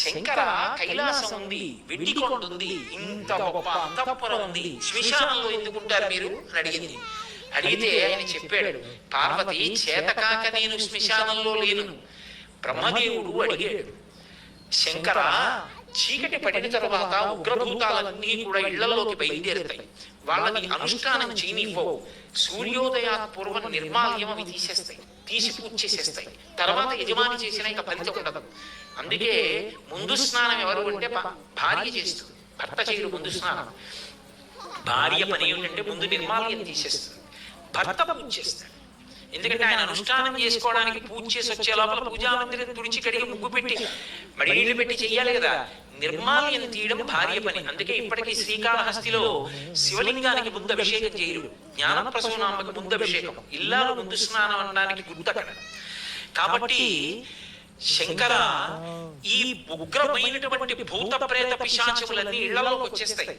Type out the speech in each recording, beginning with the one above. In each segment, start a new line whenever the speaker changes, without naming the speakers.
శంకర కైలాసం ఉంది వెండి ఉంది ఇంత గొప్ప అంతఃపురం ఉంది శ్మశానంలో ఎందుకుంటారు మీరు? అడిగింది. అడిగితే ఆయన చెప్పాడు పార్వతి చేతకాక నేను శ్మశానంలో లేను బ్రహ్మదేవుడు అడిగాడు శంకర చీకటి పడిన తర్వాత ఉగ్రభూతాలన్నీ కూడా ఇళ్ళలోకి బయలుదేరుతాయి. వాళ్ళని అనుష్ఠానం చేయనివ్వవు. సూర్యోదయాత్ పూర్వం నిర్మాల్యం అవి తీసేస్తాయి. తీసి పూజ చేసేస్తాయి తర్వాత యజమాని చేసిన ఇక ఫలితం ఉండదు. అందుకే ముందు స్నానం ఎవరు అంటే భార్య చేస్తుంది. భర్త చేయరు ముందు స్నానం. భార్య పని ఏంటంటే ముందు నిర్మాల్యం తీసేస్తుంది. భర్త పూజ చేస్తాడు ఎందుకంటే ఆయన అనుష్ఠానం చేసుకోవడానికి పూజ చేసి వచ్చే లోపల పూజా మందిరం తుడిచి కడిగి ముగ్గు పెట్టి మడి నీళ్ళు పెట్టి చెయ్యాలి కదా. నిర్మాల్యం తీయడం భార్య పని. అందుకే ఇప్పటికీ శ్రీకాళహస్తిలో శివలింగానికి ముందు అభిషేకం చేయరు. జ్ఞానప్రసూనాంబకు ముందు అభిషేకం. ఇల్లాలు ముందు స్నానం అనడానికి గుర్తు అక్కడ. కాబట్టి శంకర ఈ ఉగ్రమైనటువంటి భూత ప్రేత పిశాచములన్నీ ఇళ్ళలోకి వచ్చేస్తాయి.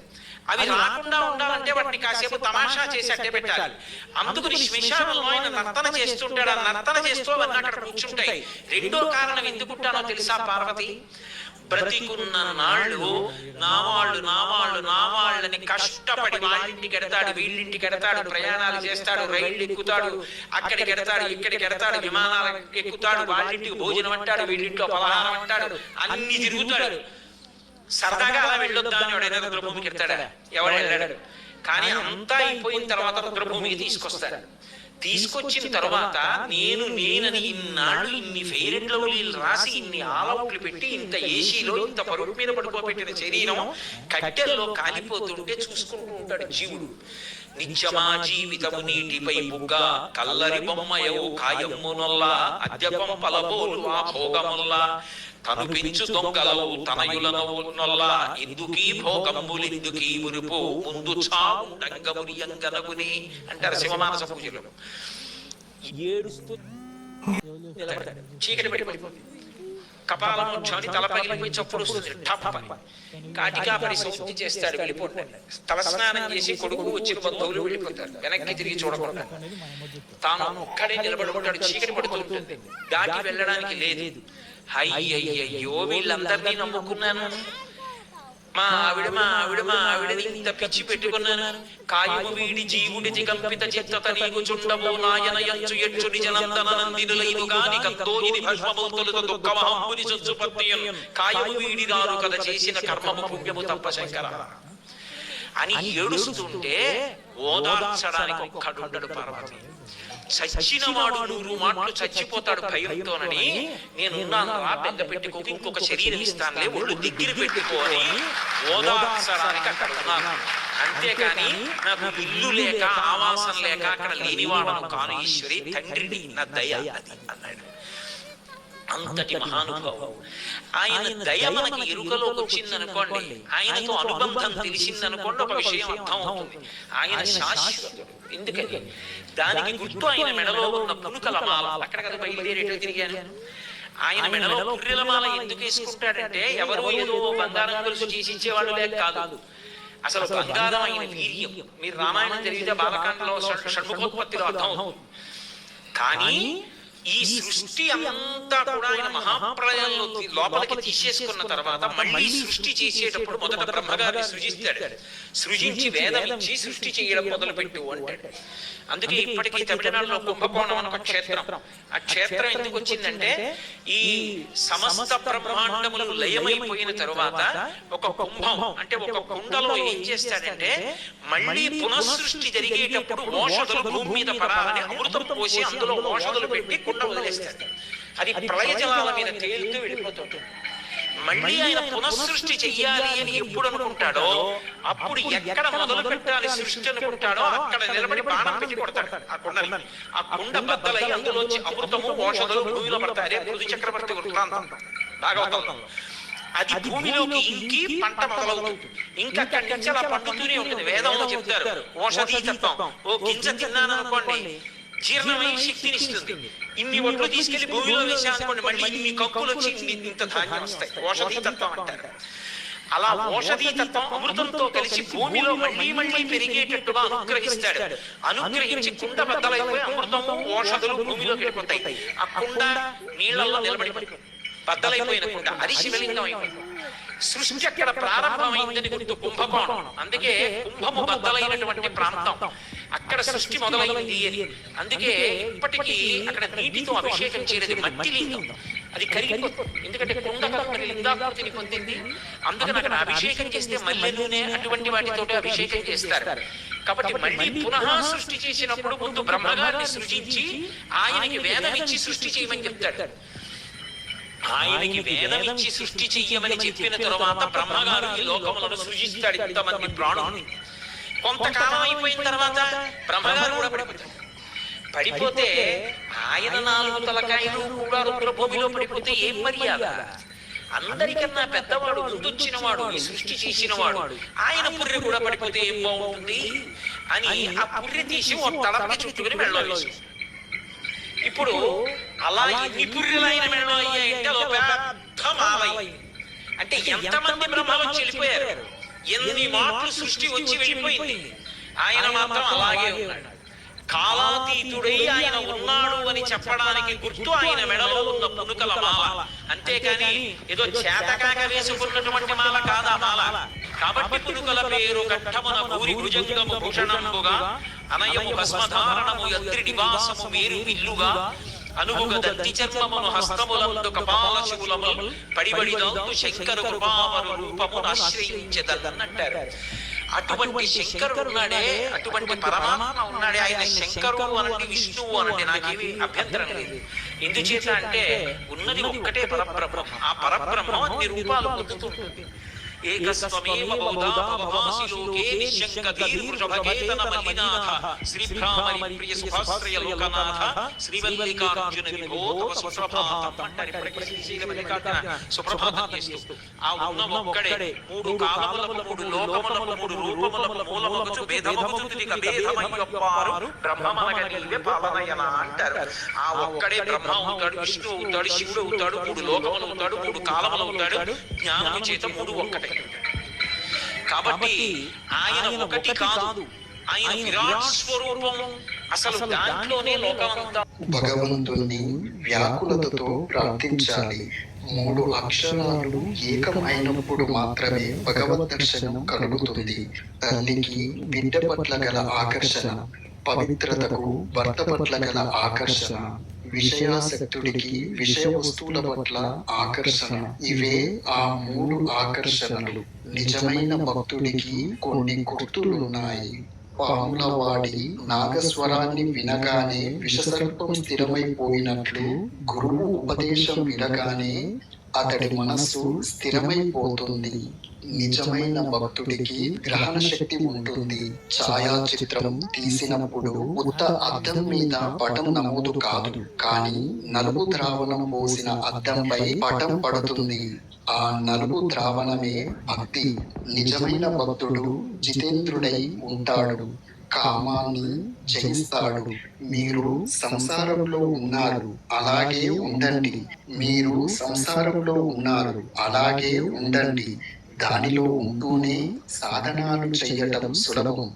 అవి రాకుండా ఉండాలంటే వాటిని కాసేపు తమాషా చేసి అట్టే పెట్టాలి. అందుకని శ్మశానంలో ఆయన నర్తన చేస్తుంటాడు ఆ నర్తన చేస్తూ అవన్నీ అక్కడ కూర్చుంటాయి. రెండో కారణం ఎందుకుంటానో తెలుసా పార్వతి? బ్రతికున్న నాళ్ళు నా వాళ్ళు నా వాళ్ళు నా వాళ్ళని కష్టపడి వాళ్ళింటికి ఎడతాడు వీళ్ళింటికి ఎడతాడు ప్రయాణాలు చేస్తాడు రైళ్ళు ఎక్కుతాడు అక్కడికి ఎడతాడు ఇక్కడికి ఎడతాడు విమానాలు ఎక్కుతాడు వాళ్ళింటికి భోజనం అంటాడు వీళ్ళింట్లో పలహారం అంటాడు అన్ని తిరుగుతాడు. సరదాగా అలా వెళ్ళొద్దా అని ఎవడైనా రుద్రభూమికి ఎడతాడా? ఎవడు వెళ్ళాడు? కానీ అంతా అయిపోయిన తర్వాత రుద్రభూమికి తీసుకొస్తాడు. తీసుకొచ్చిన తర్వాత నేను నేనని ఇన్నాళ్ళు ఇన్ని ఫెయిరెడ్ లవ్లీలు రాసి ఇన్ని ఆలౌట్లు పెట్టి ఇంత ఏసీలో ఇంత పరుపు మీద పడుకోబెట్టిన శరీరం కట్టెల్లో కాలిపోతుంటే చూసుకుంటూ ఉంటాడు జీవుడు. నిత్యమా జీవితము నీటిపై బుగ్గ కల్లరి బొమ్మయవు కాయమ్మునొల్ల అద్యపం పలబోలు ఆ భోగముల్లా తను పెంచు దొంగలవు తనయులనొల్ల ఎందుకీ భోగమ్ములెందుకీ మురుపు ముందు చావుండంగమురియంగనగుని అంటారు శివమానస పూజలు. ఏడుస్తూ. చీకటి పడి పడిపోతుంది. కపాలమోక్షాన్ని తల పగిలిపోయి చప్పుడు వస్తుంది. చేస్తాడు వెళ్ళిపోతాడు తలస్నానం చేసి కొడుకు వచ్చిన బంధువులు వెళ్ళిపోతారు. వెనక్కి తిరిగి చూడకుండా. తాను ఒక్కడే నిలబడి ఉంటాడు. చీకటి పడుతూ ఉంటుంది. దాటి వెళ్ళడానికి లేదు. అయ్యయ్యో వీళ్ళందరినీ నమ్ముకున్నాను. మా ఆవిడ మా ఆవిడ మా ఆవిడని ఇంత పిచ్చి పెట్టుకున్నాను. కాయము వీడి జీవుడిది కల్పిత చిత్తత నీకు చుండము నాయన యంచు ఎచ్చు నిజనందన నందినులైను గాని కత్తో ఇది భస్మమౌతులతో దుఃఖమహంబుని చొచ్చు పత్తియను. కాయము వీడి రారు కథ చేసిన కర్మము పుణ్యము తప్ప శంకర. అని ఏడుస్తుంటే ఓదార్చడానికి ఒక్కడుండడు పార్వతి. చచ్చిన వాడు నూరు మాటలు చచ్చిపోతాడు భయంతోనని నేనున్నాను రా బెంగ పెట్టుకోక ఇంకొక శరీరం ఇస్తానులే. ఒళ్ళు దగ్గర పెట్టుకొని ఓదార్చడానికి అక్కడ ఉన్నాను. అంతేకాని నాకు ఇల్లు లేక ఆవాసం లేక అక్కడ లేనివాడను కాను. ఈశ్వరి తండ్రిని నా దయ అది అన్నాడు. అంతటి మహానుభావం ఆయన దయ మనకి ఎరుకలోకి వచ్చిందనుకోండి. ఆయనతో అనుబంధం తెలిసిందనుకోండి ఒక విషయం అర్థం అవుతుంది ఆయన శాశ్వతుడు. ఎందుకని? దానికి గుర్తు ఆయన మెడలో ఉన్న పునుకల మాల. అక్కడ కదా బయలుదేరేటో తిరిగాను? ఆయన మెడలో పుర్రెల మాల ఎందుకు వేసుకుంటాడంటే ఎవరో ఏదో బంగారం గొలుసు చేసి ఇచ్చేవాళ్ళు లేక కాదు. అసలు బంగారం ఆయన వీర్యం. మీరు రామాయణం జరిగితే బాలకాండలో షణ్- షణ్ముఖోత్పత్తిలో అర్థం అవుతుంది కానీ ఈ సృష్టి అంతా కూడా ఆయన మహాప్రళయంలో తీ- లోపలికి తీసేసుకున్న తర్వాత మళ్ళీ సృష్టి చేసేటప్పుడు మొదట బ్రహ్మగారిని సృజిస్తాడు. సృజించి వేదం ఇచ్చి సృష్టి చేయడం మొదలు పెట్టు అంటాడు. అందుకే ఇప్పటికీ తమిళనాడులో కుంభకోణం అని ఒక క్షేత్రం. ఆ క్షేత్రం ఎందుకు వచ్చిందంటే ఈ సమస్త బ్రహ్మాండములు లయమైపోయిన తరువాత ఒక కుంభం అంటే ఒక కుండలో ఏం చేస్తాడంటే మళ్ళీ పునఃసృష్టి జరిగేటప్పుడు ఓషధులు భూమి మీద పడాలని అమృతం పోసి అందులో ఓషధులు పెట్టి కుండ వదిలేస్తాడు అది ప్రళయ జలాల మీద తేలుతూ వెళ్ళిపోతుంటుంది మళ్ళీ ఆయన పునఃసృష్టి చెయ్యాలి అని ఎప్పుడు అనుకుంటాడో అప్పుడు ఎక్కడ మొదలు పెట్టాలి సృష్టి అనుకుంటాడో అక్కడ నిలబడి బాణం పెట్టి కొడతాడు. ఆ కుండని ఆ కుండ బద్దలై అందులోంచి అమృతము ఓషధులు భూమిలో పడతాయి. అదే పృథు చక్రవర్తి వృత్తాంతం. భాగవతంలో అది భూమిలోకి ఇంకి పంట మొదలవుతుంది. ఇంకా అక్కడి నుంచి అలా పండుతూనే ఉంటుంది. వేదంలో చెప్తారు. ఓషధీ తత్వం ఓ గింజ తిన్నాను అనుకోండి. జీర్ణమై శక్తిని ఇస్తుంది. ఇన్ని ఒట్లు తీసుకెళ్ళి భూమిలో వేసామనుకోండి మళ్ళీ ఇన్ని కంకులు వచ్చి ఇంత ధాన్యం వస్తాయి. ఓషధీ తత్వం అంటారు. అలా ఓషధీ తత్వం అమృతంతో కలిసి భూమిలో మళ్ళీ మళ్ళీ పెరిగేటట్టుగా అనుగ్రహిస్తాడు. అనుగ్రహించి కుండ బద్దలైపోయి అమృతము ఓషధులు భూమిలోకి వెళ్ళిపోతాయి. ఆ కుండ నీళ్ళలో నిలబడి బద్దలైపోయిన కుండ అది శివలింగం అయిపోయింది సృష్టి అక్కడ ప్రారంభమైందని గుర్తు కుంభకోణం. అందుకే కుంభము బద్దలైనటువంటి ప్రాంతం. అక్కడ సృష్టి మొదలైంది అని. అందుకే ఇప్పటికీ అక్కడ నీటితో అభిషేకం చేయలేదు మట్టి లింగం అది కరిగిపోతుంది ఎందుకంటే కుండ కనుక లింగాకృతిని పొందింది. అందుకని అక్కడ అభిషేకం చేస్తే మల్లె నూనె అటువంటి వాటితో అభిషేకం చేస్తారు. కాబట్టి మళ్ళీ పునః సృష్టి చేసినప్పుడు ముందు బ్రహ్మగారిని సృజించి ఆయనకి వేదం ఇచ్చి సృష్టి చేయమని చెప్తాడు. ఆయనకి వేదం ఇచ్చి సృష్టి చెయ్యమని చెప్పిన తరువాత బ్రహ్మగారు ఈ లోకములను సృజిస్తాడు. ఇంతమంది ప్రాణులు. కొంతకాలం అయిపోయిన తర్వాత బ్రహ్మగారు కూడా పడిపోతాడు పడిపోతే ఆయన నాలుగు తలకాయలు కూడా రుద్రభూమిలో పడిపోతే ఏం మర్యాద? అందరికన్నా పెద్దవాడు ముందొచ్చిన వాడు ఈ సృష్టి చేసిన వాడు ఆయన పుర్రె కూడా పడిపోతే ఏం బాగుంటుంది? అని ఆ పుర్రె తీసి ఒక తలపై చుట్టుకుని వెళ్ళవేసి ఇప్పుడు అలా ఎన్ని పుర్రెలు ఆయన మెడలో అయ్యాయంటే అదో పెద్ద మాలయ్య అంటే ఎంతమంది బ్రహ్మలు వచ్చి వెళ్ళిపోయారు ఎన్ని మాటలు సృష్టి వచ్చి వెళ్ళిపోయింది. ఆయన మాత్రం అలాగే ఉన్నాడు. కాలాతీతుడై ఆయన ఉన్నాడు అని చెప్పడానికి గుర్తు ఆయన మెడలో ఉన్న పునుకల మాల. అంతేకాని ఏదో చేతకాక వేసుకున్నటువంటి మాల కాదా మాల. కాబట్టి పునుకల పేరు కట్టమున భూరి భుజంగము భూషణంబుగా అనయము భస్మధారణము యద్రి నివాసము మేరు విల్లుగా శంకర కృపావరు రూపమును ఆశ్రయించదన్నట్టారు. అటువంటి శంకరుడు ఉన్నాడే అటువంటి పరమాత్మ ఉన్నాడే. ఆయన శంకరుడు అనండి విష్ణువు అనండి నాకేమి అభ్యంతరం లేదు. ఎందుచేత అంటే ఉన్నది ఒక్కటే పరబ్రహ్మం. ఆ పరబ్రహ్మం అన్ని రూపాలు పొందుతుంది ఏకస్వమేవ బౌధాపవాసి లోకే నిశంకధీర్వృషభకేతన మల్లినాథ శ్రీభ్రామరి ప్రియ సుభాశ్రయ లోకనాథ శ్రీవల్లికార్జున విభో తవ సుప్రభాతం అంటారు ఇప్పటికీ శ్రీశైల మల్లికార్జున సుప్రభాతం చేస్తూ. ఆ ఉన్న ఒక్కడే మూడు కాలములకు మూడు లోకములకు మూడు రూపములకు మూలముకు భేదమగుతునికి భేదమయ్యొప్పారు బ్రహ్మమనగ నీవే పాలనయన అంటారు. ఆ ఒక్కడే బ్రహ్మ అవుతాడు విష్ణు అవుతాడు శివుడు అవుతాడు మూడు లోకములు అవుతాడు మూడు కాలములు అవుతాడు జ్ఞానము చేత మూడు ఒక్కటే. కాబట్టి ఆయన ఒకటి కాదు. ఆయన విరాట్ స్వరూపం. అసలు దాంట్లోనే లోకమంతా.
భగవంతుని వ్యాకులతతో ప్రార్థించాలి. మూడు అక్షరాలు ఏకం అయినప్పుడు మాత్రమే భగవద్ దర్శనం కలుగుతుంది. తల్లికి బిడ్డ పట్ల గల ఆకర్షణ పవిత్రతకు భర్త పట్ల గల ఆకర్షణ. విషయాసక్తుడికి విషయ వస్తువుల పట్ల ఆకర్షణ. ఇవే ఆ మూడు ఆకర్షణలు. నిజమైన భక్తుడికి కొన్ని గుర్తులున్నాయి. పాముల వాడి నాగస్వరాన్ని వినగానే విషసర్పం స్థిరమైపోయినట్లు గురువు ఉపదేశం వినగానే అతడి మనస్సు స్థిరమైపోతుంది. నిజమైన భక్తుడికి గ్రహణ శక్తి ఉంటుంది. ఛాయాచిత్రం తీసినప్పుడు ఉత్త అద్దం మీద పటం నమోదు కాదు. కానీ నలుపు ద్రావణం పోసిన అద్దంపై పటం పడుతుంది. ఆ నలుపు ద్రావణమే భక్తి. నిజమైన భక్తుడు జితేంద్రుడై ఉంటాడు. కామాన్ని జయిస్తాడు. మీరు సంసారంలో ఉన్నారు. అలాగే ఉండండి. మీరు సంసారంలో ఉన్నారు. అలాగే ఉండండి. దానిలో ఉంటూనే సాధనాలు చేయటం సులభం.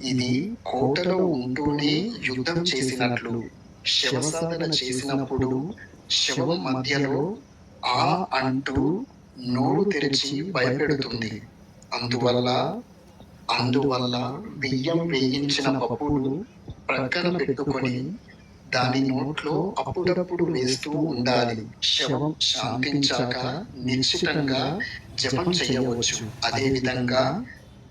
ఇది కోటలో ఉంటూనే యుద్ధం చేసినట్లు. శవసాధన చేసినప్పుడు శవం మధ్యలో ఆ అంటూ నోరు తెరిచి భయపెడుతుంది. అందువల్ల అందువల్ల బియ్యం వేయించిన పప్పును ప్రక్కన పెట్టుకొని దాని నోట్లో అప్పుడప్పుడు వేస్తూ ఉండాలి. శవం శాంతించాక నిశ్చితంగా జపం చేయవచ్చు. అదే విధంగా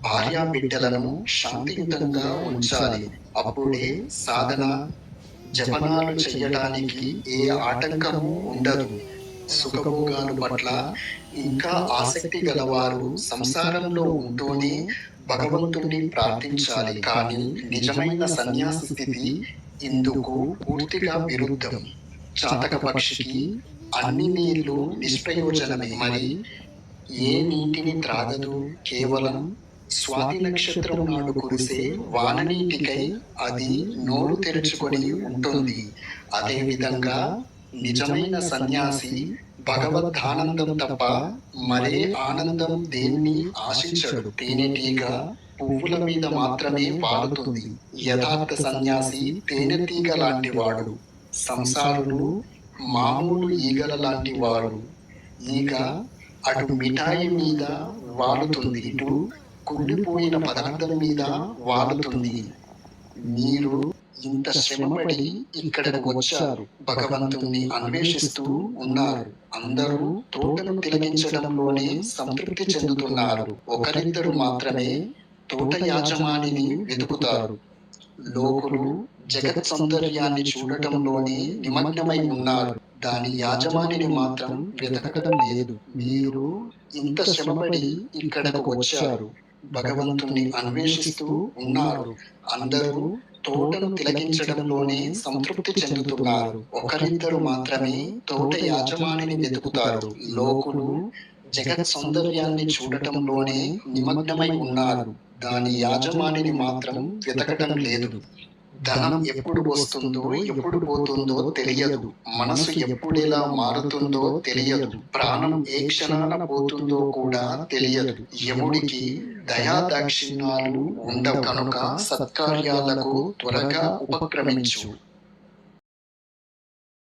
భార్యా బిడ్డలను శాంతియుతంగా ఉంచాలి. అప్పుడే సాధన జపనాలు చేయడానికి ఏ ఆటంకము ఉండదు. సుఖభోగాలు పట్ల ఇంకా ఆసక్తి గలవారు సంసారంలో ఉంటూనే భగవంతుణ్ణి ప్రార్థించాలి. కానీ నిజమైన సన్యాస స్థితి ఇందుకు పూర్తిగా విరుద్ధం. చాతక పక్షికి అన్ని నీళ్ళు నిష్ప్రయోజనమే. మరి ఏ నీటిని త్రాగదు? కేవలం స్వాతి నక్షత్రం నాడు కురిసే వాననీటికై అది నోరు తెరుచుకొని ఉంటుంది. అదే విధంగా నిజమైన సన్యాసి భగవద్ధానందం తప్ప మరే ఆనందం దేన్ని ఆశించడు. తేనెటీగ పువ్వుల మీద మాత్రమే వాడుతుంది. యథార్థ సన్యాసి తేనెటీగ లాంటి వాడు. సంసారులు మామూలు ఈగల లాంటి వారు. ఈగ అటు మిఠాయి మీద వాలుతుంది ఇటు కుళ్ళిపోయిన పదార్థం మీద వాలుతుంది మీరు ఇంత శ్రమపడి ఇక్కడకు వచ్చారు. భగవంతుణ్ణి అన్వేషిస్తూ ఉన్నారు. అందరూ తోటను తిలకించడంలోనే సంతృప్తి చెందుతున్నారు. ఒకరిద్దరు మాత్రమే తోట యాజమానిని వెతుకుతారు. లోకులు జగత్ సౌందర్యాన్ని చూడటంలోనే నిమగ్నమై ఉన్నారు. దాని యాజమానిని మాత్రం వెతకడం లేదు. మీరు ఇంత శ్రమపడి ఇక్కడకు వచ్చారు. భగవంతుణ్ణి అన్వేషిస్తూ ఉన్నారు. అందరూ తోటను తిలకించడంలోనే సంతృప్తి చెందుతున్నారు. ఒకరిద్దరు మాత్రమే తోట యాజమానిని వెతుకుతారు. లోకులు జగత్ సౌందర్యాన్ని చూడటంలోనే నిమగ్నమై ఉన్నారు. దాని యాజమానిని మాత్రం వెతకడం లేదు. ధనం ఎప్పుడు వస్తుందో ఎప్పుడు పోతుందో తెలియదు. మనసు ఎప్పుడెలా మారుతుందో తెలియదు. ప్రాణం ఏ క్షణాన పోతుందో కూడా తెలియదు. యముడికి దయా దాక్షిణ్యాలు ఉండవు కనుక సత్కార్యాలకు త్వరగా ఉపక్రమించు.